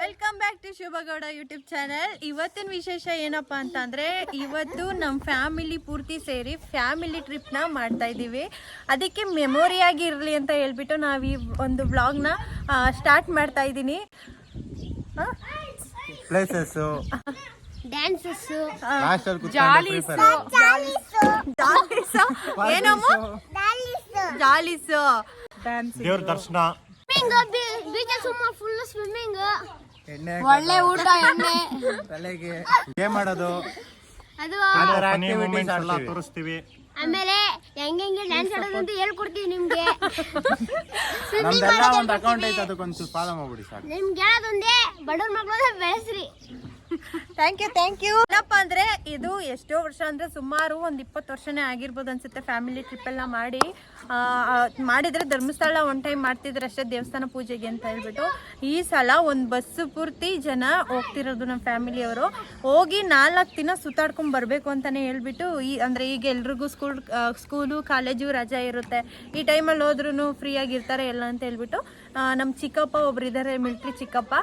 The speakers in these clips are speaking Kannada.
Welcome back to Shubha Gowda YouTube channel ಇವತ್ತಿನ ವಿಶೇಷ ಏನಪ್ಪ ಅಂತಂದ್ರೆ ಇವತ್ತು ನಮ್ಮ ಫ್ಯಾಮಿಲಿ ಪೂರ್ತಿ ಸೇರಿ ಫ್ಯಾಮಿಲಿ ಟ್ರಿಪ್ನ ಮಾಡ್ತಾ ಇದ್ದೀವಿ. ಅದಕ್ಕೆ ಮೆಮೊರಿಯಾಗಿ ಇರಲಿ ಅಂತ ಹೇಳ್ಬಿಟ್ಟು ನಾವು ಈ ಒಂದು ವ್ಲಾಗ್ನ ಸ್ಟಾರ್ಟ್ ಮಾಡ್ತಾ ಇದ್ದೀನಿ. ಪ್ಲೇಸಸ್ ಡ್ಯಾನ್ಸಸ್ ಲಾಸ್ಟ್ ಅಲ್ಲಿ ಕುತ್ಕೊಂಡು ಜಾಲಿಸು ಏನಮ್ಮ? ಜಾಲಿಸು ದೇವ್ರ ದರ್ಶನ. ಸ್ವಿಮ್ಮಿಂಗ್ ಬೀಚ್ ಸುಮ್ಮ ಫುಲ್ ಸ್ವಿಮ್ಮಿಂಗ್ ಎಣ್ಣೆ ಒಳ್ಳೆ ಊಟ ಎಣ್ಣೆ. ತಲೆಗೆ. ಏನ್ ಮಾಡೋದು? ಅದು ಆಕ್ಟಿವಿಟೀಸ್ ಎಲ್ಲ ತೋರಿಸ್ತೀವಿ. ಆಮೇಲೆ ಹೆಂಗೆ ಹೆಂಗೆ ಡ್ಯಾನ್ಸ್ ಆಡೋದು ಅಂತ ಹೇಳ್ಕೊಡ್ತೀವಿ ನಿಮ್ಗೆ. ನಮ್ದೆಲ್ಲ ಒಂದು ಅಕೌಂಟ್ ಐತೆ ಅದಕ್ಕೊಂದು ಸ್ವಲ್ಪ ಫಾಲೋ ಮಾಡ್ಬಿಡಿ ಸರ್ ನಿಮ್ಗೆ ಹೇಳೋದೊಂದೇ ಬಡವ್ರ ಮಕ್ಕಳು ಬೆಳೆಸ್ರಿ. ಥ್ಯಾಂಕ್ ಯು ಥ್ಯಾಂಕ್ ಯು ಏನಪ್ಪ ಅಂದ್ರೆ ಇದು ಎಷ್ಟೋ ವರ್ಷ ಅಂದ್ರೆ ಸುಮಾರು ಒಂದು ಇಪ್ಪತ್ತು ವರ್ಷನೇ ಆಗಿರ್ಬೋದು ಅನ್ಸುತ್ತೆ ಫ್ಯಾಮಿಲಿ ಟ್ರಿಪ್ ಎಲ್ಲ ಮಾಡಿ. ಮಾಡಿದ್ರೆ ಧರ್ಮಸ್ಥಳ ಒನ್ ಟೈಮ್ ಮಾಡ್ತಿದ್ರೆ ಅಷ್ಟೇ ದೇವಸ್ಥಾನ ಪೂಜೆಗೆ ಅಂತ ಹೇಳ್ಬಿಟ್ಟು. ಈ ಸಲ ಒಂದು ಬಸ್ ಪೂರ್ತಿ ಜನ ಹೋಗ್ತಿರೋದು ನಮ್ಮ ಫ್ಯಾಮಿಲಿಯವರು ಹೋಗಿ ನಾಲ್ಕು ದಿನ ಸುತ್ತಾಡ್ಕೊಂಡ್ ಬರಬೇಕು ಅಂತಾನೆ ಹೇಳ್ಬಿಟ್ಟು ಈ, ಅಂದ್ರೆ ಈಗ ಎಲ್ರಿಗೂ ಸ್ಕೂಲ್ ಸ್ಕೂಲು ಕಾಲೇಜು ರಜಾ ಇರುತ್ತೆ. ಈ ಟೈಮಲ್ಲಿ ಹೋದ್ರೂ ಫ್ರೀ ಆಗಿರ್ತಾರೆ ಎಲ್ಲ ಅಂತ ಹೇಳ್ಬಿಟ್ಟು ನಮ್ಮ ಚಿಕ್ಕಪ್ಪ ಒಬ್ರು ಇದ್ದಾರೆ ಮಿಲ್ಟ್ರಿ ಚಿಕ್ಕಪ್ಪ.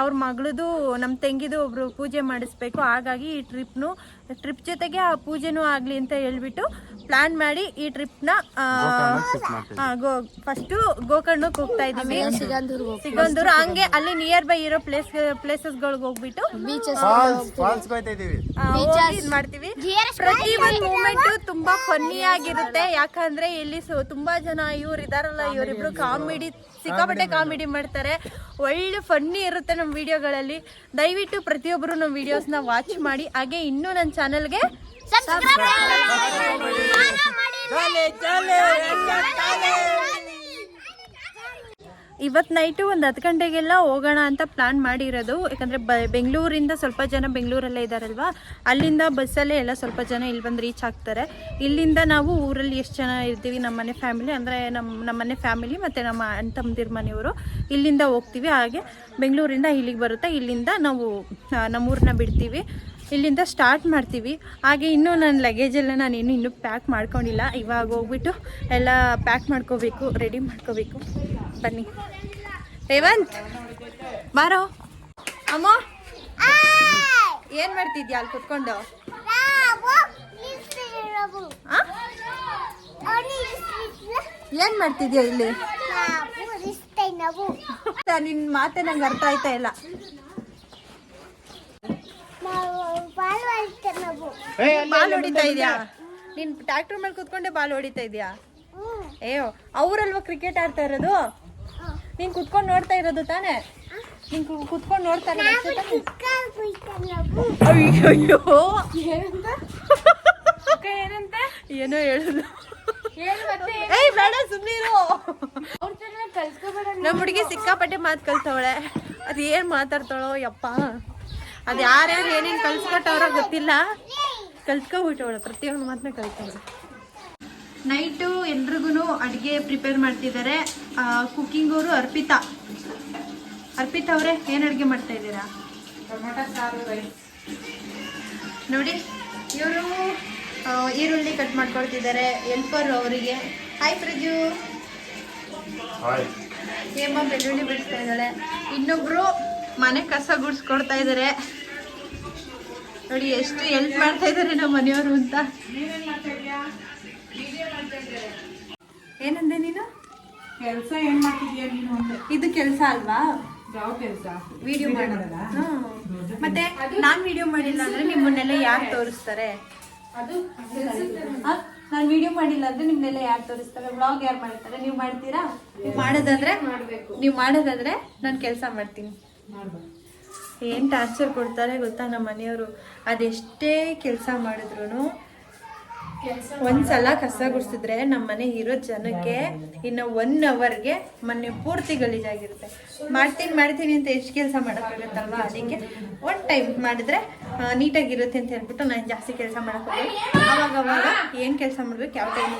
ಅವ್ರ ಮಗಳದು ನಮ್ಮ ತಂಗಿದು ಒಬ್ರು ಪೂಜೆ ಮಾಡಿಸ್ಬೇಕು. ಹಾಗಾಗಿ ಈ ಟ್ರಿಪ್ನು ಟ್ರಿಪ್ ಜೊತೆಗೆ ಆ ಪೂಜೆನೂ ಆಗಲಿ ಅಂತ ಹೇಳ್ಬಿಟ್ಟು ಪ್ಲಾನ್ ಮಾಡಿ ಈ ಟ್ರಿಪ್ನ ಗೋ ಫಸ್ಟು ಗೋಕರ್ಣಕ್ಕೆ ಹೋಗ್ತಾ ಇದ್ದೀವಿ ಸಿಗಂದೂರು ಹಂಗೆ ಅಲ್ಲಿ ನಿಯರ್ ಬೈ ಇರೋ ಪ್ಲೇಸ್ ಪ್ಲೇಸಸ್ಗಳಿಗೆ ಹೋಗ್ಬಿಟ್ಟು ಇದೀವಿ ಮಾಡ್ತೀವಿ. ಪ್ರತಿ ಒಂದು ಮೂಮೆಂಟ್ ತುಂಬಾ ಫನ್ನಿ ಆಗಿರುತ್ತೆ. ಯಾಕಂದ್ರೆ ಇಲ್ಲಿ ಸು- ತುಂಬಾ ಜನ ಇವ್ರು ಇದಾರಲ್ಲ ಇವರಿಬ್ರು ಕಾಮಿಡಿ ಸಿಕ್ಕಾಪಟ್ಟೆ ಕಾಮಿಡಿ ಮಾಡ್ತಾರೆ. ಒಳ್ಳೆ ಫನ್ನಿ ಇರುತ್ತೆ ನಮ್ಮ ವಿಡಿಯೋಗಳಲ್ಲಿ ದಯವಿಟ್ಟು ಪ್ರತಿಯೊಬ್ಬರು ನಮ್ಮ ವಿಡಿಯೋಸ್ನ ವಾಚ್ ಮಾಡಿ. ಹಾಗೆ ಇನ್ನೂ ನನ್ನ ಚಾನಲ್ಗೆ ಇವತ್ತು ನೈಟು ಒಂದು ಹತ್ತು ಗಂಟೆಗೆಲ್ಲ ಹೋಗೋಣ ಅಂತ ಪ್ಲಾನ್ ಮಾಡಿರೋದು. ಯಾಕಂದರೆ ಬ ಬೆಂಗಳೂರಿಂದ ಸ್ವಲ್ಪ ಜನ ಬೆಂಗಳೂರಲ್ಲೇ ಇದ್ದಾರಲ್ವಾ ಅಲ್ಲಿಂದ ಬಸ್ಸಲ್ಲೇ ಎಲ್ಲ ಸ್ವಲ್ಪ ಜನ ಇಲ್ಲಿ ಬಂದು ರೀಚ್ ಆಗ್ತಾರೆ. ಇಲ್ಲಿಂದ ನಾವು ಊರಲ್ಲಿ ಎಷ್ಟು ಜನ ಇರ್ತೀವಿ? ನಮ್ಮ ಮನೆ ಫ್ಯಾಮಿಲಿ ಅಂದರೆ ನಮ್ಮ ನಮ್ಮ ಮನೆ ಫ್ಯಾಮಿಲಿ ಮತ್ತು ನಮ್ಮ ಅಣ್ಣ ತಮ್ಮದಿರ ಮನೆಯವರು ಇಲ್ಲಿಂದ ಹೋಗ್ತೀವಿ. ಹಾಗೆ ಬೆಂಗಳೂರಿಂದ ಇಲ್ಲಿಗೆ ಬರುತ್ತೆ. ಇಲ್ಲಿಂದ ನಾವು ನಮ್ಮ ನಮ್ಮೂರನ್ನ ಬಿಡ್ತೀವಿ. ಇಲ್ಲಿಂದ ಸ್ಟಾರ್ಟ್ ಮಾಡ್ತೀವಿ. ಹಾಗೆ ಇನ್ನೂ ನನ್ನ ಲಗೇಜೆಲ್ಲ ನಾನು ಇನ್ನೂ ಇನ್ನೂ ಪ್ಯಾಕ್ ಮಾಡ್ಕೊಂಡಿಲ್ಲ. ಇವಾಗ ಹೋಗ್ಬಿಟ್ಟು ಎಲ್ಲ ಪ್ಯಾಕ್ ಮಾಡ್ಕೋಬೇಕು ರೆಡಿ ಮಾಡ್ಕೋಬೇಕು. ಬನ್ನಿ. ರೇವಂತ್ ಬಾರೋ. ಅಮ್ಮ ಏನು ಮಾಡ್ತಿದ್ಯಾ ಅಲ್ಲಿ ಕುತ್ಕೊಂಡು? ಏನು ಏನ್ ಮಾಡ್ತಿದ್ಯಾ ಇಲ್ಲಿ? ನಿನ್ನ ಮಾತೆ ನಂಗೆ ಅರ್ಥ ಆಯ್ತಾ ಇಲ್ಲ. ಬಾಲ್ ಹೊಡಿತಾ ಇದ್ಯಾ? ನೀನ್ ಟ್ರ್ಯಾಕ್ಟರ್ ಮೇಲೆ ಕುತ್ಕೊಂಡೆ ಬಾಲ್ ಹೊಡಿತಾ ಇದ್ಯಾ? ಅಯ್ಯೋ ಅವ್ರಲ್ವಾ ಕ್ರಿಕೆಟ್ ಆಡ್ತಾ ಇರೋದು? ನೀನ್ ಕುತ್ಕೊಂಡು ನೋಡ್ತಾ ಇರೋದು ತಾನೇ? ನೀನ್ ಕುತ್ಕೊಂಡು ನೋಡ್ತಾ? ಅಯ್ಯಯ್ಯೋ. ಏನೋ ಹೇಳುದು. ಏಯ್ ಬೇಡ ಸುಮ್ಮನಿರು ನಮ್ಮ ಹುಡುಗಿ ಸಿಕ್ಕಾಪಟ್ಟೆ ಮಾತು ಕಲ್ತವಳೆ. ಅದು ಏನು ಮಾತಾಡ್ತಾಳೋ ಯಪ್ಪ. ಅದು ಯಾರ್ಯಾರು ಏನೇನು ಕಲ್ಸ್ಕೊಟ್ಟವ್ರ ಗೊತ್ತಿಲ್ಲ. ಕಲ್ತ್ಕೊಬಿಟ್ಟವಳು ಪ್ರತಿಯೊಂದು ಮಾತನ್ನ ಕಲ್ತವಳು ನೈಟು ಎಲ್ರಿಗೂ ಅಡುಗೆ ಪ್ರಿಪೇರ್ ಮಾಡ್ತಿದ್ದಾರೆ ಕುಕ್ಕಿಂಗ್ ಅವರು ಅರ್ಪಿತಾ. ಅರ್ಪಿತಾ ಅವರೇ ಏನು ಅಡುಗೆ ಮಾಡ್ತಾ ಇದ್ದೀರಾ? ನೋಡಿ ಇವರು ಈರುಳ್ಳಿ ಕಟ್ ಮಾಡ್ಕೊಳ್ತಿದ್ದಾರೆ ಎಲ್ಪರ್ ಅವರಿಗೆ. ಹಾಯ್ ಪ್ರಜು. ಹೇಮ ಬೆಳ್ಳುಳ್ಳಿ ಬಿಡಿಸ್ತಾ ಇದ್ದಾಳೆ. ಇನ್ನೊಬ್ರು ಮನೆ ಕಸ ಗುಡ್ಸ್ಕೊಡ್ತಾ ಇದ್ದಾರೆ ನೋಡಿ ಎಷ್ಟು ಹೆಲ್ಪ್ ಮಾಡ್ತಾ ಇದಾರೆ ನಮ್ಮ ಮನೆಯವರು ಅಂತ. ಏನಂದೆ ನೀನು? ಕೆಲಸ ಏನ್ ಮಾಡ್ತಿದ್ಯಾ ನೀನು ಇದು ಕೆಲಸ ಅಲ್ವಾ? ಯಾವ ಕೆಲಸ. ವಿಡಿಯೋ ಮಾಡೋದಲ್ಲ ಮತ್ತೆ ನಾನ್ ವಿಡಿಯೋ ಮಾಡಿಲ್ಲ ಅಂದ್ರೆ ನಿಮ್ಮನ್ನೆಲ್ಲ ಯಾರು ತೋರಿಸ್ತಾರೆ? ನಾನು ವಿಡಿಯೋ ಮಾಡಿಲ್ಲ ಅಂದ್ರೆ ನಿಮ್ನೆಲ್ಲ ಯಾರು ತೋರಿಸ್ತಾರೆ? ಬ್ಲಾಗ್ ಯಾರು ಮಾಡ್ತಾರೆ? ನೀವು ಮಾಡ್ತೀರಾ? ನೀವು ಮಾಡೋದಾದ್ರೆ ನೀವು ಮಾಡೋದಾದ್ರೆ ನಾನು ಕೆಲಸ ಮಾಡ್ತೀನಿ. ಏನ್ ಟಾರ್ಚರ್ ಕೊಡ್ತಾರೆ ಗೊತ್ತಾ ನಮ್ಮ ಮನೆಯವರು? ಅದೆಷ್ಟೇ ಕೆಲಸ ಮಾಡಿದ್ರು ಒಂದ್ಸಲ ಕಸ ಗುಡಿಸಿದ್ರೆ ನಮ್ಮ ಮನೆ ಇರೋ ಜನಕ್ಕೆ ಇನ್ನು ಒನ್ ಅವರ್ಗೆ ಮನೆ ಪೂರ್ತಿ ಗಲೀಜಾಗಿರುತ್ತೆ. ಮಾಡ್ತೀನಿ ಮಾಡ್ತೀನಿ ಅಂತ ಎಷ್ಟು ಕೆಲಸ ಮಾಡೋಕ್ಕಾಗತ್ತಲ್ವಾ? ಅದಕ್ಕೆ ಒನ್ ಟೈಮ್ ಮಾಡಿದ್ರೆ ನೀಟಾಗಿರುತ್ತೆ ಅಂತ ಹೇಳ್ಬಿಟ್ಟು ನಾನು ಜಾಸ್ತಿ ಕೆಲಸ ಮಾಡೋಕ್ಕಾಗಲ್ಲ ಅವಾಗ ಅವಾಗ ಏನು ಕೆಲಸ ಮಾಡ್ಬೇಕು, ಯಾವ ಟೈಮ್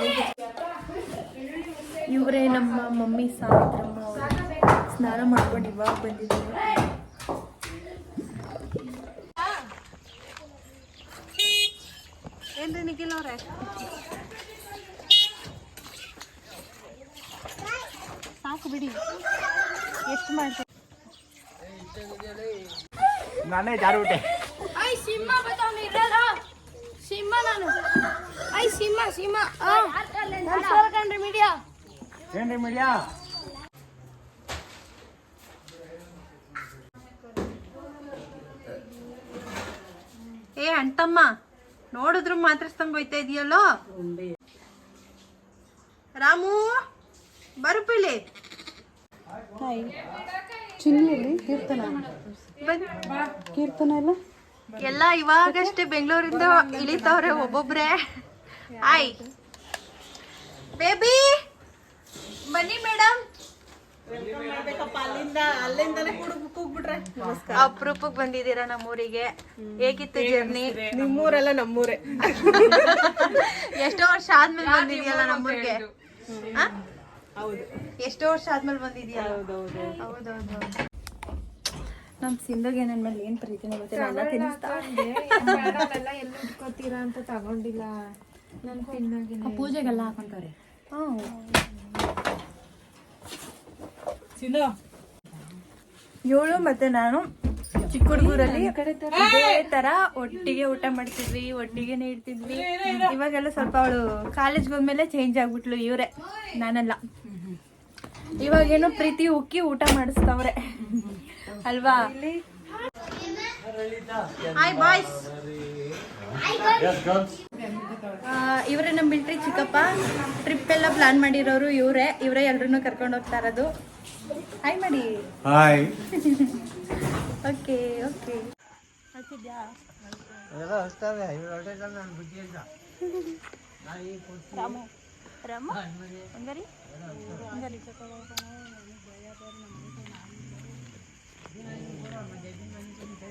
ಇವರೇ ನಮ್ಮ ಮಮ್ಮಿ ಸಾವಿತ್ರಮ್ಮ ಸ್ನಾನ ಮಾಡ್ಕೊಂಡು ಇವಾಗ ಬಂದಿದ್ದೀನಿ. ಏನ್ರಿ ನಿಖಿಲ್ ಅವ್ರೆ? ಸಾಕು ಬಿಡಿ. ಎಷ್ಟು ಮಾಡ್ತೀವಿ ನಾನೇ ಜಾರುಬಿಟ್ಟೆ. ಐ ಸಿಂಹ ಬತ್ತವನು ಇರಲ್ಲ. ಸಿಂಹ ನಾನು. ಐ ಸಿಂಹ ಸಿಂಹ. ನಮಸ್ಕಾರ ಕಣ್ರಿ ಮೀಡಿಯಾ? ಏನ್ರಿ ಮೀಡಿಯಾ? ಏ ನೋಡಿದ್ರು ಮಾತಾಡ್ಸ್ದಂಗ್ ಹೋಯ್ತಾ ಇದೆಯಲ್ಲೋ? ರಾಮು ಬರು ಪಿಲಿ ಚಿನ್ನಿಯಲ್ಲಿ ಕೀರ್ತನ. ಕೀರ್ತನ ಎಲ್ಲ? ಎಲ್ಲ ಇವಾಗಷ್ಟೇ ಬೆಂಗಳೂರಿಂದ ಇಳಿತಾವ್ರೆ ಒಬ್ಬೊಬ್ರೆ. ಆಯ್ ಬೇಬಿ ಬನ್ನಿ ಮೇಡಮ್. ಅಪರೂಪಕ್ಕೆ ಬಂದಿದ್ದೀರಾ ನಮ್ಮೂರಿಗೆ? ಹೇಗಿತ್ತು ಜರ್ನಿ ನಿಮ್ಮೂರೆಲ್ಲ ನಮ್ಮೂರೇ. ಎಷ್ಟೋ ವರ್ಷ ಆದ್ಮೇಲೆ ಬಂದಿದ್ಯಲ್ಲ ನಮ್ಮೂರಿಗೆ? ಎಷ್ಟೋ ವರ್ಷ ಆದ್ಮೇಲೆ ಬಂದಿದ್ಯಾ ಹೌದೌದು ನಮ್ ಸಿಂಧುಗೆ ನನ್ನ ಮೇಲೆ ಏನ್ ಪ್ರೀತಿನ ಗೊತ್ತಿಲ್ಲ ಎಲ್ಲ ತಿನ್ನಿಸ್ತಾ? ಎಲ್ಲ ಉಟ್ಕೋತೀರಾ ಅಂತ ತಗೊಂಡಿಲ್ಲ. ನನ್ ಪೂಜೆಗೆಲ್ಲ ಹಾಕೊಂತಾರೆ ಸಿಂಧು ಇವಳು ಮತ್ತೆ ನಾನು ಚಿಕ್ಕ ಹುಡುಗರಲ್ಲಿ ಇದೇ. ತರ ಒಟ್ಟಿಗೆ ಊಟ ಮಾಡ್ತಿದ್ವಿ ಒಟ್ಟಿಗೆ ನೀಡ್ತಿದ್ವಿ. ಇವಾಗೆಲ್ಲ ಸ್ವಲ್ಪ ಅವಳು ಕಾಲೇಜ್ಗೆ ಹೋದ್ಮೇಲೆ ಚೇಂಜ್ ಆಗ್ಬಿಟ್ಲು ಇವ್ರೆ ನಾನಲ್ಲ. ಇವಾಗೇನು ಪ್ರೀತಿ ಉಕ್ಕಿ ಊಟ ಮಾಡಿಸ್ತವ್ರೆ. ಅಲ್ವಾ? ಹಾಯ್ ಬಾಯ್ಸ್ ಇವರೇ ನಮ್ಮ ಬಿಲ್ಟ್ರಿ ಚಿಕ್ಕಪ್ಪ. ಟ್ರಿಪ್ ಎಲ್ಲ ಪ್ಲಾನ್ ಮಾಡಿರೋರು ಇವರೇ. ಇವರೇ ಎಲ್ರನ್ನೂ ಕರ್ಕೊಂಡು ಹೋಗ್ತಾ ಇರೋದು. ಹಾಯ್ ಮಾಡಿ hi okay okay Ramu. Ramu? ಹಂಗಾರಿ? ಹಂಗಾರಿ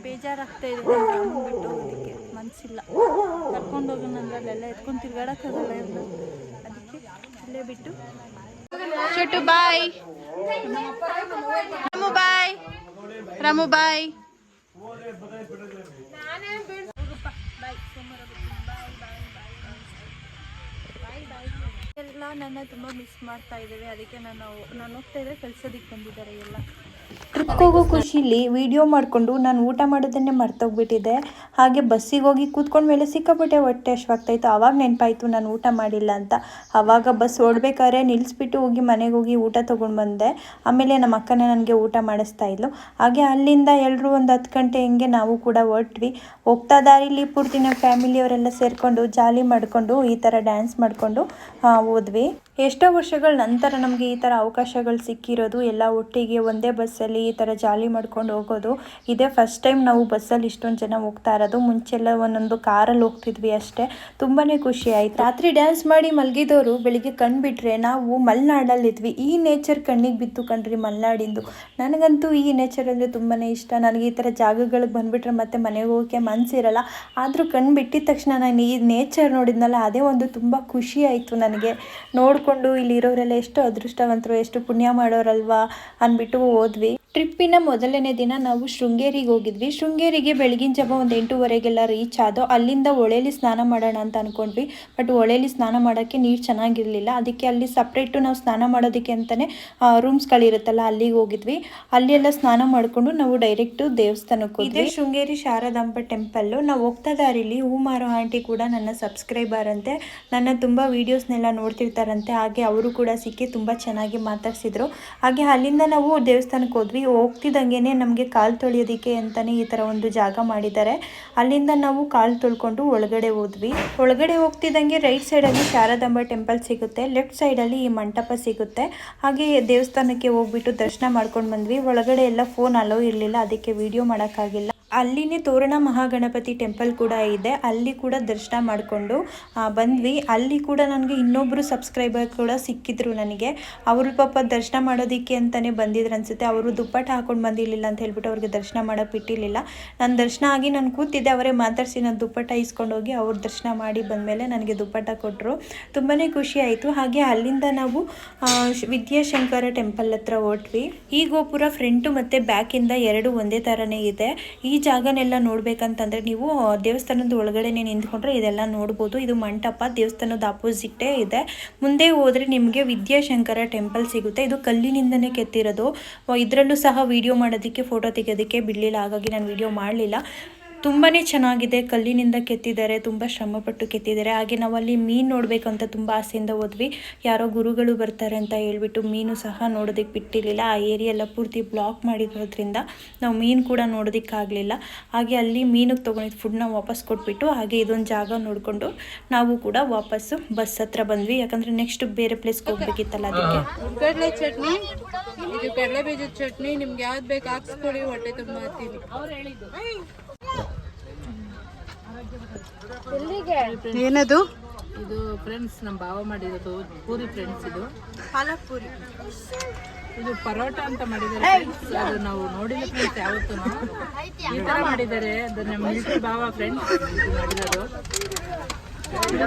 ಬೇಜಾರಾಗ್ತಾ ಇದೆ ಅದಕ್ಕೆ ಬಿಟ್ಟು ಹೋಗೋದಕ್ಕೆ ಮನಸ್ಸಿಲ್ಲ ಕರ್ಕೊಂಡು ಹೋಗೋಣ ಅಲ್ಲೆಲ್ಲ ಎತ್ಕೊಂಡು ತಿರ್ಗಾಡಕ್ಕಾಗಲ್ಲ ಇರ್ದು ಅದಕ್ಕೆ ಇಲ್ಲೇ ಬಿಟ್ಟು. ಚುಟ್ಟು ಬಾಯ್. ರಾಮು ಬಾಯ್. ರಾಮು, ಬಾಯ್. ಎಲ್ಲ ನನ್ನ ತುಂಬ ಮಿಸ್ ಮಾಡ್ತಾ ಇದ್ದೇವೆ. ಅದಕ್ಕೆ ನಾನು ನಾನು ಹೋಗ್ತಾ ಇದ್ರೆ ಕಳ್ಸೋದಕ್ಕೆ ಬಂದಿದ್ದಾರೆ ಎಲ್ಲ. ಟ್ರಿಪ್ಗೆ ಹೋಗೋ ಖುಷಿಲಿ ವಿಡಿಯೋ ಮಾಡಿಕೊಂಡು ನಾನು ಊಟ ಮಾಡೋದನ್ನೇ ಮರ್ತೋಗ್ಬಿಟ್ಟಿದ್ದೆ ಹಾಗೆ ಬಸ್ಸಿಗೆ ಹೋಗಿ ಕೂತ್ಕೊಂಡ ಮೇಲೆ ಸಿಕ್ಕಾಪಟ್ಟೆ ಹೊಟ್ಟೆ ಹಶ್ವಾಗ್ತಾಯಿತ್ತು ಆವಾಗ ನೆನಪಾಯಿತು ನಾನು ಊಟ ಮಾಡಿಲ್ಲ ಅಂತ. ಆವಾಗ ಬಸ್ ಓಡಬೇಕಾದ್ರೆ ನಿಲ್ಲಿಸ್ಬಿಟ್ಟು ಹೋಗಿ ಮನೆಗೆ ಹೋಗಿ ಊಟ ತೊಗೊಂಡು ಬಂದೆ. ಆಮೇಲೆ ನಮ್ಮ ಅಕ್ಕನೇ ನನಗೆ ಊಟ ಮಾಡಿಸ್ತಾ ಇದ್ಲು. ಹಾಗೆ ಅಲ್ಲಿಂದ ಎಲ್ಲರೂ ಒಂದು ಹತ್ತು ಗಂಟೆ ಹಿಂಗೆ ನಾವು ಕೂಡ ಹೊರಟ್ವಿ. ಹೋಗ್ತಾ ದಾರಿಲಿ ಪೂರ್ತಿ ನಮ್ಮ ಫ್ಯಾಮಿಲಿಯವರೆಲ್ಲ ಸೇರಿಕೊಂಡು ಜಾಲಿ ಮಾಡಿಕೊಂಡು ಈ ಥರ ಡ್ಯಾನ್ಸ್ ಮಾಡಿಕೊಂಡು ಹೋದ್ವಿ. ಎಷ್ಟೋ ವರ್ಷಗಳ ನಂತರ ನಮಗೆ ಈ ಥರ ಅವಕಾಶಗಳು ಸಿಕ್ಕಿರೋದು, ಎಲ್ಲ ಒಟ್ಟಿಗೆ ಒಂದೇ ಬಸ್ಸಲ್ಲಿ ಈ ಥರ ಜಾಲಿ ಮಾಡ್ಕೊಂಡು ಹೋಗೋದು. ಇದೇ ಫಸ್ಟ್ ಟೈಮ್ ನಾವು ಬಸ್ಸಲ್ಲಿ ಇಷ್ಟೊಂದು ಜನ ಹೋಗ್ತಾ ಇರೋದು. ಮುಂಚೆಲ್ಲ ಒಂದೊಂದು ಕಾರಲ್ಲಿ ಹೋಗ್ತಿದ್ವಿ ಅಷ್ಟೇ. ತುಂಬಾ ಖುಷಿ ಆಯಿತು. ರಾತ್ರಿ ಡ್ಯಾನ್ಸ್ ಮಾಡಿ ಮಲಗಿದವರು ಬೆಳಿಗ್ಗೆ ಕಣ್ಬಿಟ್ರೆ ನಾವು ಮಲೆನಾಡಲ್ಲಿದ್ವಿ. ಈ ನೇಚರ್ ಕಣ್ಣಿಗೆ ಬಿತ್ತು ಕಣ್ರಿ ಮಲೆನಾಡಿಂದು. ನನಗಂತೂ ಈ ನೇಚರ್ ಅಂದರೆ ತುಂಬಾ ಇಷ್ಟ. ನನಗೆ ಈ ಥರ ಜಾಗಗಳಿಗೆ ಬಂದುಬಿಟ್ರೆ ಮತ್ತೆ ಮನೆಗೆ ಹೋಗೋಕ್ಕೆ ಮನಸ್ಸಿರಲ್ಲ ಆದರೂ ಕಣ್ಣು ಬಿಟ್ಟಿದ ತಕ್ಷಣ ನಾನು ಈ ನೇಚರ್ ನೋಡಿದ್ನಲ್ಲ, ಅದೇ ಒಂದು ತುಂಬ ಖುಷಿ ಆಯಿತು ನನಗೆ. ನೋಡಿಕೊಂಡು ಇಲ್ಲಿರೋರೆಲ್ಲ ಎಷ್ಟು ಅದೃಷ್ಟವಂತರು, ಎಷ್ಟು ಪುಣ್ಯ ಮಾಡೋರಲ್ವಾ ಅಂದ್ಬಿಟ್ಟು ಹೋದ್ವಿ. ಟ್ರಿಪ್ಪಿನ ಮೊದಲನೇ ದಿನ ನಾವು ಶೃಂಗೇರಿಗೆ ಹೋಗಿದ್ವಿ. ಶೃಂಗೇರಿಗೆ ಬೆಳಗಿನ ಜಾವ ಒಂದು ಎಂಟೂವರೆಗೆಲ್ಲ ರೀಚ್ ಆದೋ ಅಲ್ಲಿಂದ ಹೊಳೇಲಿ ಸ್ನಾನ ಮಾಡೋಣ ಅಂತ ಅಂದ್ಕೊಂಡ್ವಿ ಬಟ್ ಹೊಳೇಲಿ ಸ್ನಾನ ಮಾಡೋಕ್ಕೆ ನೀರು ಚೆನ್ನಾಗಿರಲಿಲ್ಲ. ಅದಕ್ಕೆ ಅಲ್ಲಿ ಸಪ್ರೇಟು ನಾವು ಸ್ನಾನ ಮಾಡೋದಕ್ಕೆ ಅಂತಲೇ ರೂಮ್ಸ್ಗಳಿರುತ್ತಲ್ಲ ಅಲ್ಲಿಗೆ ಹೋಗಿದ್ವಿ. ಅಲ್ಲಿ ಎಲ್ಲ ಸ್ನಾನ ಮಾಡಿಕೊಂಡು ನಾವು ಡೈರೆಕ್ಟು ದೇವಸ್ಥಾನಕ್ಕೆ ಹೋದ್ವಿ. ಶೃಂಗೇರಿ ಶಾರದಾಂಬ ಟೆಂಪಲ್ಲು ನಾವು ಹೋಗ್ತಾ ದಾರಿಲಿ ಹೂ ಮಾರೋ ಆಂಟಿ ಕೂಡ ನನ್ನ ಸಬ್ಸ್ಕ್ರೈಬರ್ ಅಂತೆ. ನನ್ನ ತುಂಬ ವೀಡಿಯೋಸ್ನೆಲ್ಲ ನೋಡ್ತಿರ್ತಾರಂತೆ. ಹಾಗೆ ಅವರು ಕೂಡ ಸಿಕ್ಕಿ ತುಂಬ ಚೆನ್ನಾಗಿ ಮಾತಾಡ್ಸಿದ್ರು. ಹಾಗೆ ಅಲ್ಲಿಂದ ನಾವು ದೇವಸ್ಥಾನಕ್ಕೆ ಹೋದ್ವಿ. ಹೋಗ್ತಿದ್ದಂಗೆ ನಮಗೆ ಕಾಲು ತೊಳೆಯೋದಕ್ಕೆ ಅಂತಲೇ ಈ ಥರ ಒಂದು ಜಾಗ ಮಾಡಿದ್ದಾರೆ. ಅಲ್ಲಿಂದ ನಾವು ಕಾಲು ತೊಳ್ಕೊಂಡು ಒಳಗಡೆ ಹೋದ್ವಿ. ಒಳಗಡೆ ಹೋಗ್ತಿದ್ದಂಗೆ ರೈಟ್ ಸೈಡಲ್ಲಿ ಶಾರದಾಂಬ ಟೆಂಪಲ್ ಸಿಗುತ್ತೆ. ಲೆಫ್ಟ್ ಸೈಡಲ್ಲಿ ಈ ಮಂಟಪ ಸಿಗುತ್ತೆ. ಹಾಗೆ ದೇವಸ್ಥಾನಕ್ಕೆ ಹೋಗ್ಬಿಟ್ಟು ದರ್ಶನ ಮಾಡ್ಕೊಂಡು ಬಂದ್ವಿ. ಒಳಗಡೆ ಎಲ್ಲ ಫೋನ್ ಅಲೋ ಇರಲಿಲ್ಲ. ಅದಕ್ಕೆ ವಿಡಿಯೋ ಮಾಡೋಕ್ಕಾಗಿಲ್ಲ. ಅಲ್ಲಿನೇ ತೋರಣ ಮಹಾಗಣಪತಿ ಟೆಂಪಲ್ ಕೂಡ ಇದೆ. ಅಲ್ಲಿ ಕೂಡ ದರ್ಶನ ಮಾಡಿಕೊಂಡು ಬಂದ್ವಿ. ಅಲ್ಲಿ ಕೂಡ ನನಗೆ ಇನ್ನೊಬ್ಬರು ಸಬ್ಸ್ಕ್ರೈಬರ್ ಕೂಡ ಸಿಕ್ಕಿದ್ರು ನನಗೆ. ಅವರು ಪಾಪ ದರ್ಶನ ಮಾಡೋದಕ್ಕೆ ಅಂತಲೇ ಬಂದಿದ್ರು ಅನಿಸುತ್ತೆ. ಅವರು ದುಪ್ಪಟ್ಟ ಹಾಕೊಂಡು ಬಂದಿರಲಿಲ್ಲ ಅಂತ ಹೇಳ್ಬಿಟ್ಟು ಅವ್ರಿಗೆ ದರ್ಶನ ಮಾಡೋಕೆ ಬಿಟ್ಟಿರಲಿಲ್ಲ. ನಾನು ದರ್ಶನ ಆಗಿ ನಾನು ಕೂತಿದ್ದೆ, ಅವರೇ ಮಾತಾಡಿಸಿ ನಾನು ದುಪ್ಪಟ್ಟ ಇಸ್ಕೊಂಡು ಹೋಗಿ ಅವ್ರು ದರ್ಶನ ಮಾಡಿ ಬಂದಮೇಲೆ ನನಗೆ ದುಪ್ಪಟ್ಟ ಕೊಟ್ಟರು ತುಂಬಾ ಖುಷಿ ಆಯಿತು. ಹಾಗೆ ಅಲ್ಲಿಂದ ನಾವು ವಿದ್ಯಾಶಂಕರ ಟೆಂಪಲ್ ಹತ್ರ ಹೊರಟ್ವಿ. ಈ ಗೋಪುರ ಫ್ರಂಟು ಮತ್ತು ಬ್ಯಾಕಿಂದ ಎರಡು ಒಂದೇ ಥರನೇ ಇದೆ. ಈ ಜಾಗನೆಲ್ಲ ನೋಡ್ಬೇಕಂತಂದ್ರೆ ನೀವು ದೇವಸ್ಥಾನದ ಒಳಗಡೆನೆ ನಿಂತ್ಕೊಂಡ್ರೆ ಇದೆಲ್ಲ ನೋಡ್ಬೋದು. ಇದು ಮಂಟಪ, ದೇವಸ್ಥಾನದ ಅಪೋಸಿಟೇ ಇದೆ. ಮುಂದೆ ಹೋದ್ರೆ ನಿಮಗೆ ವಿದ್ಯಾಶಂಕರ ಟೆಂಪಲ್ ಸಿಗುತ್ತೆ. ಇದು ಕಲ್ಲಿನಿಂದನೇ ಕೆತ್ತಿರೋದು. ಇದರಲ್ಲೂ ಸಹ ವಿಡಿಯೋ ಮಾಡೋದಕ್ಕೆ ಫೋಟೋ ತೆಗೆಯೋದಕ್ಕೆ ಬಿಡಲಿಲ್ಲ. ಹಾಗಾಗಿ ನಾನು ವಿಡಿಯೋ ಮಾಡಲಿಲ್ಲ. ತುಂಬಾ ಚೆನ್ನಾಗಿದೆ. ಕಲ್ಲಿನಿಂದ ಕೆತ್ತಿದ್ದಾರೆ ತುಂಬ ಶ್ರಮಪಟ್ಟು ಕೆತ್ತಿದ್ದಾರೆ ಹಾಗೆ ನಾವು ಅಲ್ಲಿ ಮೀನು ನೋಡಬೇಕಂತ ತುಂಬ ಆಸೆಯಿಂದ ಹೋದ್ವಿ. ಯಾರೋ ಗುರುಗಳು ಬರ್ತಾರೆ ಅಂತ ಹೇಳ್ಬಿಟ್ಟು ಮೀನು ಸಹ ನೋಡೋದಕ್ಕೆ ಬಿಟ್ಟಿರಲಿಲ್ಲ. ಆ ಏರಿಯಾ ಪೂರ್ತಿ ಬ್ಲಾಕ್ ಮಾಡಿರೋದ್ರಿಂದ ನಾವು ಮೀನು ಕೂಡ ನೋಡೋದಕ್ಕಾಗಲಿಲ್ಲ. ಹಾಗೆ ಅಲ್ಲಿ ಮೀನಿಗೆ ತೊಗೊಂಡಿದ್ದು ಫುಡ್ನ ವಾಪಸ್ ಕೊಟ್ಬಿಟ್ಟು ಹಾಗೆ ಇದೊಂದು ಜಾಗ ನೋಡಿಕೊಂಡು ನಾವು ಕೂಡ ವಾಪಸ್ಸು ಬಸ್ ಹತ್ರ ಬಂದ್ವಿ. ಯಾಕಂದರೆ ನೆಕ್ಸ್ಟ್ ಬೇರೆ ಪ್ಲೇಸ್ಗೆ ಹೋಗ್ಬೇಕಿತ್ತಲ್ಲ ಅದಕ್ಕೆ. ಚಟ್ನಿ, ಇದು ಕಡಲೆ ಬೀಜದ ಚಟ್ನಿ. ನಿಮ್ಗೆ ಯಾವ್ದು ಬೇಕು ಹಾಕ್ಸ್ಕೊಳ್ಳಿ ಹೊಟ್ಟೆ ತುಂಬ ಏನದು? ಇದು ಫ್ರೆಂಡ್ಸ್ ನಮ್ಮ ಬಾವ ಮಾಡಿರೋದು ಪೂರಿ ಫ್ರೆಂಡ್ಸ್ ಇದು. ಪಾಲಕ್ ಪೂರಿ. ಇದು ಪರೋಟ ಅಂತ ಮಾಡಿದ್ದಾರೆ. ಅದು ನಾವು ನೋಡಿಲ್ಲ ಫ್ರೆಂಡ್ಸ್ ಯಾವತ್ತು ಈ ತರ ಮಾಡಿದ್ದಾರೆ. ಅದು ನಮ್ಮ ಮಿಲ್ಟ್ರಿ ಭಾವ ಫ್ರೆಂಡ್ಸ್ ಇದು ಮಾಡಿರೋದು.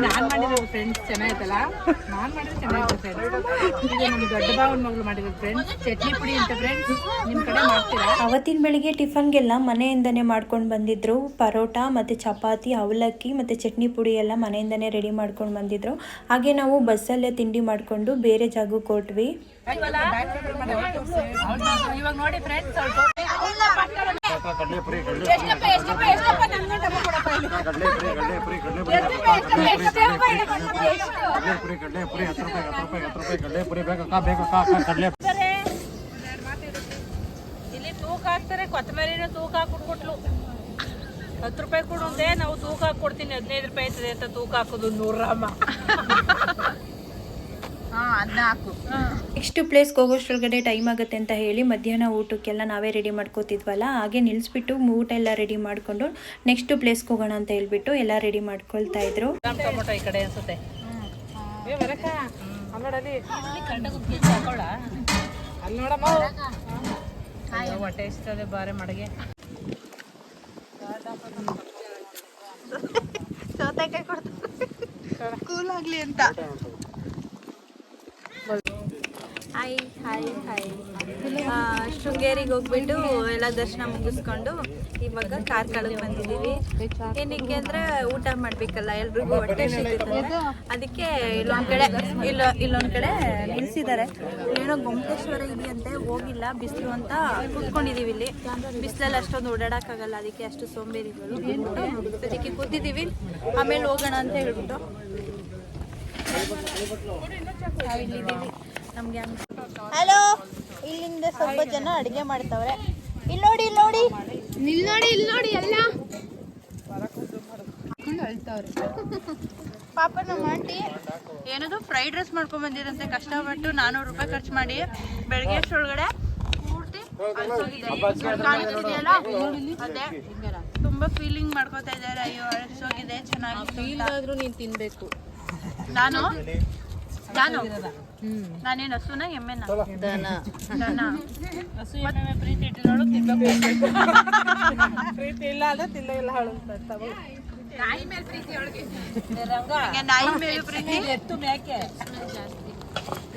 ನಾನ್ ಮಾಡಿರೋದು ಫ್ರೆಂಡ್ಸ್ ಚೆನ್ನಾಗಿತ್ತಲ್ಲ? ನಾನ್ ಮಾಡಿದ್ರೆ ಚೆನ್ನಾಗಿತ್ತು ಫ್ರೆಂಡ್ಸ್ ದೊಡ್ಡ ಬಾವನ್ ಮಗಳು ಮಾಡಿರೋದು ಫ್ರೆಂಡ್ಸ್ ಚಟ್ನಿ ಪುಡಿ ಅಂತ ಫ್ರೆಂಡ್ಸ್ ನಿಮ್ ಕಡೆ ಮಾಡ್ತೀರಾ? ಅವತ್ತಿನ ಬೆಳಿಗ್ಗೆ ಟಿಫನ್ಗೆಲ್ಲ ಮನೆಯಿಂದನೇ ಮಾಡ್ಕೊಂಡು ಬಂದಿದ್ರು. ಪರೋಟ ಮತ್ತು ಚಪಾತಿ ಅವಲಕ್ಕಿ ಮತ್ತು ಚಟ್ನಿ ಪುಡಿ ಎಲ್ಲ ಮನೆಯಿಂದನೇ ರೆಡಿ ಮಾಡ್ಕೊಂಡು ಬಂದಿದ್ರು. ಹಾಗೆ ನಾವು ಬಸ್ಸಲ್ಲೇ ತಿಂಡಿ ಮಾಡಿಕೊಂಡು ಬೇರೆ ಜಾಗಕ್ಕೆ ಕೊಟ್ವಿ ಇವಾಗ ನೋಡಿ ಫ್ರೆಂಡ್ಸ್ ಕಡಲೆ ಪುರಿ ಕಡಲೆ ಪುರಿ ಕಡಲೆ ಪುರಿ ಹತ್ತು ರೂಪಾಯಿ ಹತ್ತು ರೂಪಾಯಿ ಇಲ್ಲಿ ತೂಕ ಹಾಕ್ತಾರೆ ಕೊತ್ತಂಬರಿನ ತೂಕ ಹತ್ತು ರೂಪಾಯಿ ನಾವು ತೂಕ ಕೊಡ್ತೀನಿ ಹದಿನೈದು ರೂಪಾಯಿ ಆಯ್ತದೆ ಅಂತ ತೂಕ ಹಾಕೋದು ನೂರಮ್ಮ ನೆಕ್ಸ್ಟ್ ಪ್ಲೇಸ್ಗೆ ಹೋಗೋಷ್ಟೊಳಗಡೆ ಟೈಮ್ ಆಗುತ್ತೆ ಅಂತ ಹೇಳಿ ಮಧ್ಯಾಹ್ನ ಊಟಕ್ಕೆಲ್ಲ ನಾವೇ ರೆಡಿ ಮಾಡ್ಕೋತಿದ್ವಲ್ಲ ಹಾಗೆ ನಿಲ್ಲಿಸ್ಬಿಟ್ಟು ಊಟ ಎಲ್ಲ ರೆಡಿ ಮಾಡಿಕೊಂಡು ನೆಕ್ಸ್ಟ್ ಪ್ಲೇಸ್ಗೆ ಹೋಗೋಣ ಅಂತ ಹೇಳ್ಬಿಟ್ಟು ಎಲ್ಲ ರೆಡಿ ಮಾಡ್ಕೊಳ್ತಾ ಇದ್ರು. ಟೊಮೊಟೊ ಈ ಕಡೆ ಅನ್ಸುತ್ತೆ. ಹೊಟ್ಟೆ ಇಷ್ಟದೆ ಬಾರೆ ಮಡಗೆ. ಸೌತೆಕಾಯಿ ಕೊಡ್ತಾರೆ. ಕೂಲ್ ಆಗ್ಲಿ ಅಂತ. ಹಾಯ್ ಹಾಯ್ ಹಾಯ್ ಶೃಂಗೇರಿಗೆ ಹೋಗ್ಬಿಟ್ಟು ಎಲ್ಲ ದರ್ಶನ ಮುಗಿಸ್ಕೊಂಡು ಇವಾಗ ಕಾರ್ಕಳಕ್ಕೆ ಬಂದಿದ್ದೀವಿ. ಏನಕ್ಕೆ ಅಂದ್ರೆ ಊಟ ಮಾಡ್ಬೇಕಲ್ಲ, ಎಲ್ರಿಗೂ ಹೊಟ್ಟೆ ಅದಕ್ಕೆ ಇಲ್ಲೊಂದ್ ಕಡೆ, ಇಲ್ಲ, ಇಲ್ಲೊಂದ್ ಕಡೆ ನಿಲ್ಸಿದ್ದಾರೆ. ಏನೋ ಗೊಮ್ಮಟೇಶ್ವರ ಇದೆಯಂತೆ, ಹೋಗಿಲ್ಲ, ಬಿಸಿಲು ಅಂತ ಕೂತ್ಕೊಂಡಿದೀವಿ ಇಲ್ಲಿ. ಬಿಸಿಲಲ್ಲಿ ಅಷ್ಟೊಂದು ಓಡಾಡಕ್ಕಾಗಲ್ಲ, ಅದಕ್ಕೆ ಅಷ್ಟು ಸೋಂಬೇರಿಗಳು. ಅದಕ್ಕೆ ಕೂತಿದೀವಿ. ಆಮೇಲೆ ಹೋಗೋಣ ಅಂತ ಹೇಳ್ಬಿಟ್ಟು. ನಾವಿಲ್ಲಿದ್ದೀವಿ. ನಮ್ಗೆ ಹಲೋ ಇಲ್ಲಿಂದ ಸ್ವಲ್ಪ ಜನ ಅಡಿಗೆ ಮಾಡ್ತಾವ್ರೆ. ಇಲ್ಲಿ ನೋಡಿ ಇಲ್ಲಿ ನೋಡಿ. ಇಲ್ಲಿ ನೋಡಿ ಇಲ್ಲಿ ನೋಡಿ ಎಲ್ಲ. ಪಾಪ ನಮ್ಮ ಆಂಟಿ. ಏನದು? ಫ್ರೈಡ್ ರೈಸ್ ಮಾಡ್ಕೊಂಡ್ ಬಂದಿರಂತೆ. ಕಷ್ಟಪಟ್ಟು ನಾನೂರು ರೂಪಾಯಿ ಖರ್ಚು ಮಾಡಿ ಬೆಳಗ್ಗೆ ಅಷ್ಟೊಳಗಡೆ ಪೂರ್ತಿ? ಅದೇ. ತುಂಬಾ ಫೀಲಿಂಗ್ ಮಾಡ್ಕೋತಾ ಇದ್ದಾರೆ. ಅಯ್ಯೋ ಅಳಿಸೋಗಿದೆ ಚೆನ್ನಾಗಿ ಆದ್ರೂ ನೀನ್ ತಿನ್ಬೇಕು. ನಾನು? ನಾನು. ನಾನೇನು ಹಸುನ ಎಮ್ಮೆನ? ದನ. ದನ. ಹಸು ಎಮ್ಮೆ ಪ್ರೀತಿ ಇಟ್ಟಿರೋಳು ತಿನ್ನಬೇಕು ಪ್ರೀತಿ ಇಲ್ಲ ಅಂದ್ರೆ ತಿಲ್ಲ ಇಲ್ಲ ಹಾಳು ರಂಗ. ನಂಗೆ ನಾಯಿ ಮೇಲೆ ಪ್ರೀತಿ? ಎತ್ತು ಮೇಕೆ.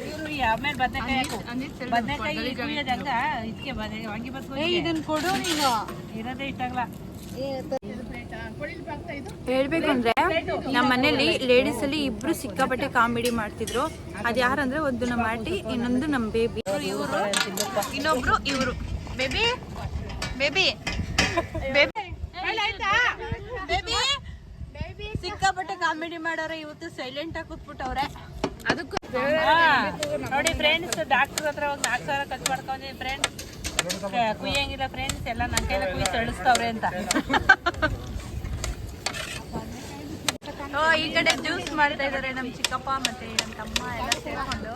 ಇವ್ರು ಆಮೇಲೆ ಬದನೆಕಾಯಿ ಹಾಕು ಬದನೆಕಾಯಿ ಕುಯ್ಯೋದು ಹಂಗ ಇದಕ್ಕೆ ಬದನೆ ವಾಂಗಿ ಬಸ್ ಇದನ್ನ ಕೊಡು ನೀನು. ಇರೋದೇ ಇಟ್ಟಾಗಲ್ಲ ಹೇಳ್ಬೇಕು ಅಂದ್ರೆ ನಮ್ಮ ಮನೇಲಿ ಲೇಡೀಸ್ ಅಲ್ಲಿ ಇಬ್ರು ಸಿಕ್ಕಾಪಟ್ಟೆ ಕಾಮಿಡಿ ಮಾಡ್ತಿದ್ರು. ಅದ್ ಯಾರಂದ್ರೆ ಒಂದು ನಮ್ಮ ಆಂಟಿ ಇನ್ನೊಂದು ನಮ್ಮ ಬೇಬಿ ಇವರು ಇನ್ನೊಬ್ರು ಇವರು. ಬೇಬಿ ಬೇಬಿ ಬೇಬಿ ಬೇಬಿ ಸಿಕ್ಕಾಪಟ್ಟೆ ಕಾಮಿಡಿ ಮಾಡೋರೆ ಇವತ್ತು ಸೈಲೆಂಟ್ ಆಗಿ ಕೂತ್ಬಿಟ್ಟವ್ರೆ. ಅದಕ್ಕೂ ನೋಡಿ ಫ್ರೆಂಡ್ಸ್ ಡಾಕ್ಟರ್ ಹತ್ರ ಹೋಗಿ ನಾಲ್ಕು ಸಾವಿರ ಖರ್ಚು ಮಾಡ್ಕೊಂಡಿ ಫ್ರೆಂಡ್ಸ್ ಕುಯ್ಯಂಗಿಲ್ಲ ಫ್ರೆಂಡ್ಸ್ ಎಲ್ಲ ನನ್ನ ಕೈಲ ಸಳಿಸ್ತವ್ರೆ ಅಂತ. ಈ ಕಡೆ ಜ್ಯೂಸ್ ಮಾಡ್ತಾ ಇದ್ದಾರೆ ನಮ್ಮ ಚಿಕ್ಕಪ್ಪ ಮತ್ತೆ ನಮ್ಮ ತಮ್ಮ ಎಲ್ಲ ಸೇರ್ಕೊಂಡು.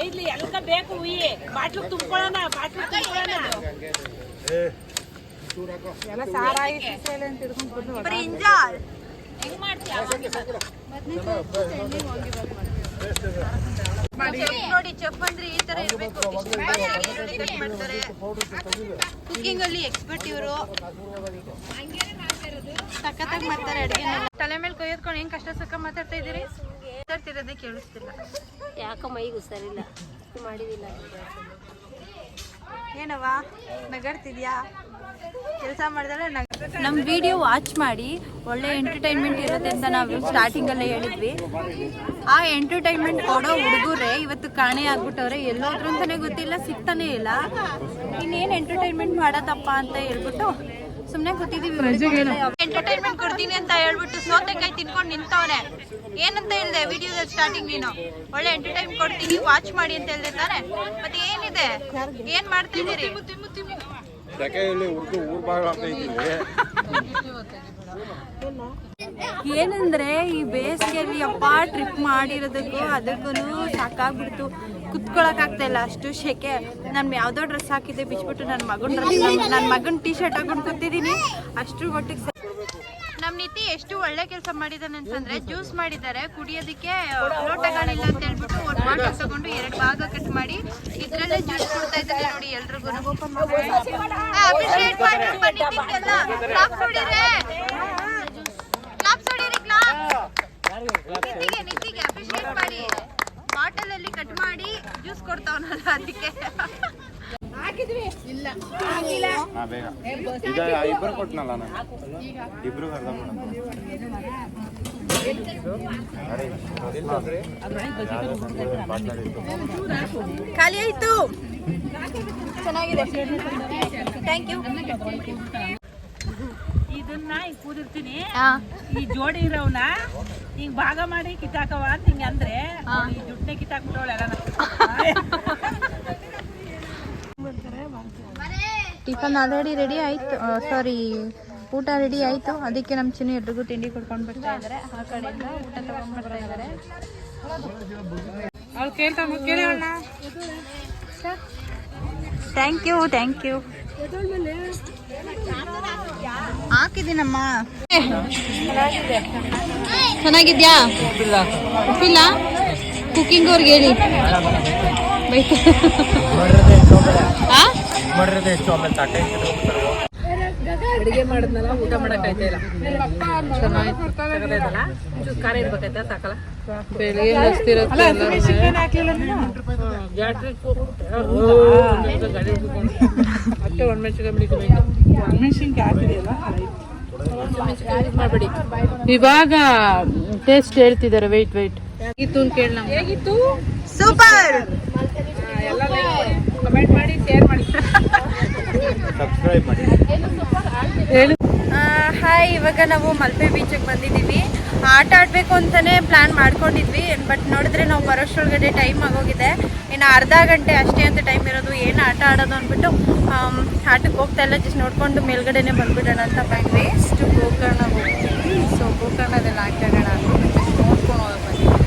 ಐದ್ಲಿ ಎಲ್ಲ ಬೇಕು ಹುಯಿ ಬಾಟ್ಲು ತುಂಬ್ಕೊಳ್ಳೋಣ ಬಾಟ್ಲು ತುಂಬ್ಕೊಳ್ಳೋಣ. ಎಲ್ಲ ಸಾರಾಯಿ ಸೀಸೆಲೆ ಅಂತ ಹಿಡ್ಕೊಂಡು ಬಂದು ಬ್ರಿಂಜಾಲ್ ನೋಡಿ ಚೆಫ್ ಅಂದ್ರೆ ಈ ತರ ಇರಬೇಕು. ಮಾಡ್ತಾರೆ ಕುಕಿಂಗ್ ಅಲ್ಲಿ ಎಕ್ಸ್ಪರ್ಟ್ ಇವರು ಸಖತ್ತಾಗಿ ಮಾಡ್ತಾರೆ ಅಡಿಗೆ ತಲೆ ಮೇಲೆ ಕೈ ಎತ್ಕೊಂಡು ಹೆಂಗ್ ಕಷ್ಟ ಸುಖ ಮಾತಾಡ್ತಾ ಇದ್ದೀರಿ? ಮಾತಾಡ್ತಿರೋದೇ ಕೇಳಿಸ್ತಿಲ್ಲ. ಯಾಕೋ ಮೈಗೂ ಸರಿಲ್ಲ ಮಾಡಿದಿಲ್ಲ ಏನವ್ವ ನಗಡ್ತಿದ್ಯಾ? ಕೆಲಸ ಮಾಡಿದ್ರೆ ನಮ್ಮ ವಿಡಿಯೋ ವಾಚ್ ಮಾಡಿ ಒಳ್ಳೆ ಎಂಟರ್ಟೈನ್ಮೆಂಟ್ ಇರುತ್ತೆ ಅಂತ ನಾವು ಸ್ಟಾರ್ಟಿಂಗಲ್ಲೇ ಹೇಳಿದ್ವಿ. ಆ ಎಂಟರ್ಟೈನ್ಮೆಂಟ್ ಕೊಡೋ ಹುಡುಗರೇ ಇವತ್ತು ಕಾಣೆ ಆಗ್ಬಿಟ್ಟವ್ರೆ. ಎಲ್ಲೋದ್ರು ಅಂತಾನೆ ಗೊತ್ತಿಲ್ಲ ಸಿಗ್ತಾನೆ ಇಲ್ಲ. ಇನ್ನೇನು ಎಂಟರ್ಟೈನ್ಮೆಂಟ್ ಮಾಡೋದಪ್ಪ ಅಂತ ಹೇಳ್ಬಿಟ್ಟು ಸುಮ್ಮನೆ ಕೂತಿದೀವಿ. ಎಂಟರ್ಟೈನ್ಮೆಂಟ್ ಕೊಡ್ತೀನಿ ಅಂತ ಹೇಳ್ಬಿಟ್ಟು ಸೋತೆಕಾಯಿ ತಿನ್ಕೊಂಡು ನಿಂತವ್ರೆ. ಏನಂತ ಹೇಳಿದೆ ವಿಡಿಯೋದಲ್ಲಿ ಸ್ಟಾರ್ಟಿಂಗ್ ನೀನು? ಒಳ್ಳೆ ಎಂಟರ್ಟೈನ್ ಕೊಡ್ತೀನಿ ವಾಚ್ ಮಾಡಿ ಅಂತ ಹೇಳ್ದೆ ತಾನೆ? ಮತ್ತೆ ಏನಿದೆ? ಏನ್ ಮಾಡ್ತಾ ಇದೀರಿ ಏನಂದ್ರೆ ಈ ಬೇಸಿಗೆಯಲ್ಲಿ ಅಪ್ಪ ಟ್ರಿಪ್ ಮಾಡಿರೋದಕ್ಕೂ ಅದಕ್ಕೂ ಸಾಕಾಗ್ಬಿಡ್ತು. ಕುತ್ಕೊಳಕ್ ಆಗ್ತಾ ಇಲ್ಲ. ಅಷ್ಟು ಶೆಕೆ. ನಾನು ಯಾವ್ದೋ ಡ್ರೆಸ್ ಹಾಕಿದ್ದೆ, ಬಿಚ್ಬಿಟ್ಟು ನನ್ನ ಮಗನ ಡ್ರೆಸ್ ನನ್ನ ಮಗನ ಟೀ ಶರ್ಟ್ ಹಾಕೊಂಡು ಕೂತಿದ್ದೀನಿ ಅಷ್ಟು ಒಟ್ಟಿಗೆ ನಮ್ ನೀತಿ ಎಷ್ಟು ಒಳ್ಳೆ ಕೆಲಸ ಮಾಡಿದಾನೆ ಅಂತಂದ್ರೆ ಜ್ಯೂಸ್ ಮಾಡಿದ್ದಾರೆ. ಕುಡಿಯೋದಕ್ಕೆ ಲೋಟಗಳಿಲ್ಲ ಅಂತ ಹೇಳ್ಬಿಟ್ಟು ಒಂದು ಬಾಟಲ್ ತಗೊಂಡು ಎರಡು ಭಾಗ ಕಟ್ ಮಾಡಿ ಇದ್ರಲ್ಲೇ ಜ್ಯೂಸ್ ಕೊಡ್ತಾ ಇದ್ದಾರೆ ನೋಡಿ ಎಲ್ರಿಗೂ ನಿತಿಗೆ ನಿತಿಗೆ ಅಪ್ರಿಶಿಯೇಟ್ ಮಾಡಿ ಬಾಟಲ್ ಅಲ್ಲಿ ಕಟ್ ಮಾಡಿ ಜ್ಯೂಸ್ ಕೊಡ್ತಾವನಲ್ಲ ಅದಕ್ಕೆ. ಹಾ ಬೇಗ. ಈಗ ಇಬ್ಬರು ಕೊಟ್ನಲ್ಲ ನಾನು? ಇಬ್ರು ಅರ್ಧ ಮಾಡೋಣ. ಖಾಲಿ ಆಯ್ತು. ಚೆನ್ನಾಗಿದೆ. ಥ್ಯಾಂಕ್ ಯು ಇದನ್ನ ಈಗ ಕೂದಿರ್ತೀನಿ. ಈ ಜೋಡಿ ಇರೋವ್ನ ಹಿಂಗ್ ಭಾಗ ಮಾಡಿ ಕಿತ್ತಾಕವ ಅಂತ ಹಿಂಗ ಅಂದ್ರೆ ಈ ಜುಟ್ಟೆ ಕಿತ್ತಾಕ್ಬಿಟ್ಟವಳ ಎಲ್ಲ ಟಿಫನ್ ಆಲ್ರೆಡಿ ರೆಡಿ ಆಯ್ತು. ಸಾರಿ ಊಟ ರೆಡಿ ಆಯ್ತು. ಅದಕ್ಕೆ ನಮ್ಮ ಚಿನ್ನ ಎಲ್ರಿಗೂ ತಿಂಡಿ ಕೊಡ್ಕೊಂಡು ಬರ್ತಾ ಇದ್ದಾರೆ ಆ ಕಡೆಯಿಂದ ಊಟ ತಗೊಂಡು ಬರ್ತಾ ಇದ್ದಾರೆ ಅವ್ಳು ಥ್ಯಾಂಕ್ ಯು ಥ್ಯಾಂಕ್ ಯು ಹಾಕಿದ್ದೀನಮ್ಮ. ಚೆನ್ನಾಗಿದ್ಯಾ? ಉಪ್ಪಿಲ್ಲ. ಕುಕಿಂಗ್ ಅವ್ರಿಗೆ ಹೇಳಿ. ಆ? ಅಡಿಗೆ ಮಾಡಿದ್ನಲ್ಲ ಊಟ ಮಾಡಕ್ ಆಯ್ತಾ ಇಲ್ಲ. ಚೆನ್ನಾಗಿಲ್ಲ ಖಾರ ಇರ್ಬೇಕಾಯ್ತಾ ಸಾಕಲ್ಲ? ಅಷ್ಟೇ ಮಾಡಬೇಡಿ. ಇವಾಗ ಟೇಸ್ಟ್ ಹೇಳ್ತಿದ್ದಾರೆ ವೆಯ್ಟ್ ವೆಯ್ಟ್ ಹೇಗಿತ್ತು ಅಂತ ಕೇಳ ಹೇಗಿತ್ತು? ಸೂಪರ್! ಕಮೆಂಟ್ ಮಾಡಿ ಶೇರ್ ಮಾಡಿ. ಸಬ್ಸ್ಕ್ರೈಬ್ ಮಾಡಿ. ಹಾಯ್, ಇವಾಗ ನಾವು ಮಲ್ಪೆ ಬೀಚಿಗೆ ಬಂದಿದ್ದೀವಿ. ಆಟ ಆಡಬೇಕು ಅಂತಲೇ ಪ್ಲ್ಯಾನ್ ಮಾಡ್ಕೊಂಡಿದ್ವಿ ಬಟ್ ನೋಡಿದ್ರೆ ನಾವು ಬರೋಷ್ಟ್ರೊಳಗಡೆ ಟೈಮ್ ಆಗೋಗಿದೆ. ಇನ್ನು ಅರ್ಧ ಗಂಟೆ ಅಷ್ಟೇ ಅಂತ ಟೈಮ್ ಇರೋದು, ಏನು ಆಟ ಆಡೋದು ಅಂದ್ಬಿಟ್ಟು ಆಟಕ್ಕೆ ಹೋಗ್ತಾ ಇಲ್ಲ ಜಸ್ಟ್ ನೋಡಿಕೊಂಡು ಮೇಲ್ಗಡೆನೆ ಬಂದ್ಬಿಡೋಣ ಅಂತ ಬಂದ್ವಿ ಇಷ್ಟು ಗೋಕರ್ಣ ಹೋಗ್ತೀವಿ. ಸೊ ಗೋಕರ್ಣದಲ್ಲಿ ಆಟ ಆಡೋಣ ನೋಡ್ಕೊಂಡು ಬಂದಿದ್ದೀವಿ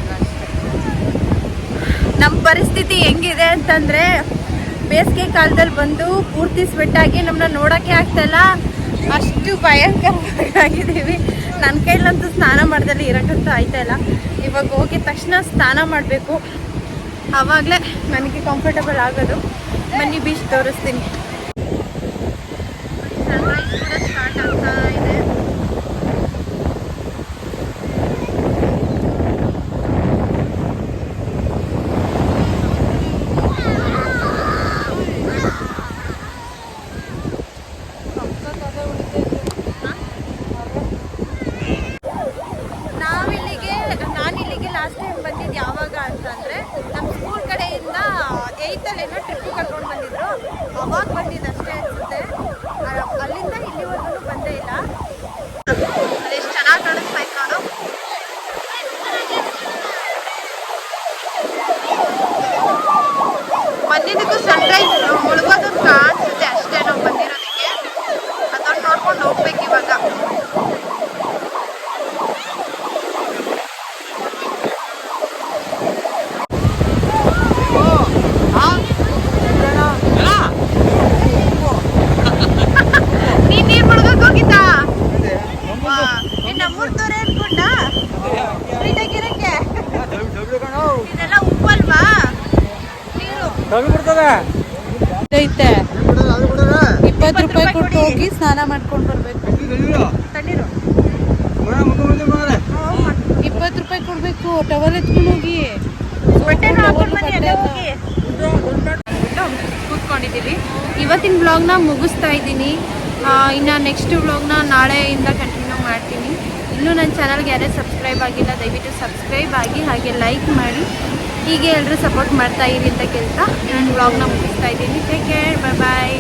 ನಮ್ಮ ಪರಿಸ್ಥಿತಿ ಹೆಂಗಿದೆ ಅಂತಂದರೆ, ಬೇಸಿಗೆ ಕಾಲದಲ್ಲಿ ಬಂದು ಪೂರ್ತಿ ಸ್ವೆಟ್ಟಾಗಿ ನಮ್ಮನ್ನ ನೋಡೋಕ್ಕೆ ಆಗ್ತಾಯಿಲ್ಲ ಅಷ್ಟು ಭಯಂಕರವಾಗಿದ್ದೀವಿ. ನನ್ನ ಕೈಲಂತೂ ಸ್ನಾನ ಮಾಡ್ದಲ್ಲಿ ಇರೋಕ್ಕಂತೂ ಆಯ್ತಾ ಇಲ್ಲ. ಇವಾಗ ಹೋಗಿದ ತಕ್ಷಣ ಸ್ನಾನ ಮಾಡಬೇಕು. ಆವಾಗಲೇ ನನಗೆ ಕಂಫರ್ಟಬಲ್ ಆಗೋದು. ಬನ್ನಿ ಬೀಚ್ ತೋರಿಸ್ತೀನಿ. ಸನ್ರೈಸ್ ಕೂಡ ಸ್ಟಾರ್ಟ್ ಆಗ್ತಾ ಇದೆ ನಾವಿಲ್ಲಿಗೆ ನಾನಿಲ್ಲಿಗೆ ಲಾಸ್ಟ್ ಟೈಮ್ ಬಂದಿದ್ದು ಯಾವಾಗ ಅಂತಂದರೆ ನಮ್ಮ ಸ್ಕೂಲ್ ಕಡೆಯಿಂದ ಏಯ್ತಲ್ಲೇನೋ ಟ್ರಿಪ್ ಕರ್ಕೊಂಡು ಬಂದಿದ್ರು ಅವಾಗ ಬಂದಿದ್ದು ಅಷ್ಟೇ ಅನಿಸುತ್ತೆ ಅಲ್ಲಿಂದ ಇಲ್ಲಿವರೆಗೂ ಬಂದೇ ಇಲ್ಲ ಅದೆಷ್ಟು ಚೆನ್ನಾಗಿ ಕಾಣಿಸ್ತಾ ಇತ್ತು ನೋಡು ಬಂದಿದ್ದಕ್ಕೂ ಸನ್ರೈಸ್ ಮುಳುಗೋದು ಕಾಣಿಸುತ್ತೆ ಅಷ್ಟೇ ನಾವು ಬಂದಿರೋದಕ್ಕೆ ಅದನ್ನು ನೋಡ್ಕೊಂಡು ಹೋಗ್ಬೇಕು ಇವಾಗ ನೀನ್ ನೀರ್ ಮುಳುಗಕ್ ಹೋಗಿದ್ದ ನಿನ್ನ ಮೂರ್ತೂರೇ ಅನ್ಕೊಂಡ ನೀಟಾಗಿರಕ್ಕೆ ಇದೆಲ್ಲ ಉಪ್ಪಲ್ವಾ ನೀರು ಐತೆ. ಇಪ್ಪತ್ತು ರೂಪಾಯಿ ಕೊಟ್ಟು ಹೋಗಿ ಸ್ನಾನ ಮಾಡ್ಕೊಂಡು ಬರ್ಬೇಕು. ತಣ್ಣೀರು. ಇಪ್ಪತ್ತು ರೂಪಾಯಿ ಕೊಡ್ಬೇಕು ಟವಲ್ ಎತ್ಕೊಂಡು ಹೋಗಿ. ಕೂತ್ಕೊಂಡಿದ್ದೀವಿ. ಇವತ್ತಿನ ಬ್ಲಾಗ್ನ ಮುಗಿಸ್ತಾ ಇದ್ದೀನಿ. ಇನ್ನು ನೆಕ್ಸ್ಟ್ ವ್ಲಾಗ್ನ ನಾಳೆಯಿಂದ ಕಂಟಿನ್ಯೂ ಮಾಡ್ತೀನಿ. ಇನ್ನೂ ನನ್ನ ಚಾನಲ್ಗೆ ಯಾರೇ ಸಬ್ಸ್ಕ್ರೈಬ್ ಆಗಿಲ್ಲ ದಯವಿಟ್ಟು ಸಬ್ಸ್ಕ್ರೈಬ್ ಆಗಿ ಹಾಗೆ ಲೈಕ್ ಮಾಡಿ. ಹೀಗೆ ಎಲ್ಲರೂ ಸಪೋರ್ಟ್ ಮಾಡ್ತಾ ಇರಿ ಅಂತ ಕೇಳ್ತಾ ನಾನು ವ್ಲಾಗ್ನ ಮುಗಿಸ್ತಾ ಇದ್ದೀನಿ. ಟೇಕ್ ಕೇರ್ ಬಾಯ್ ಬಾಯ್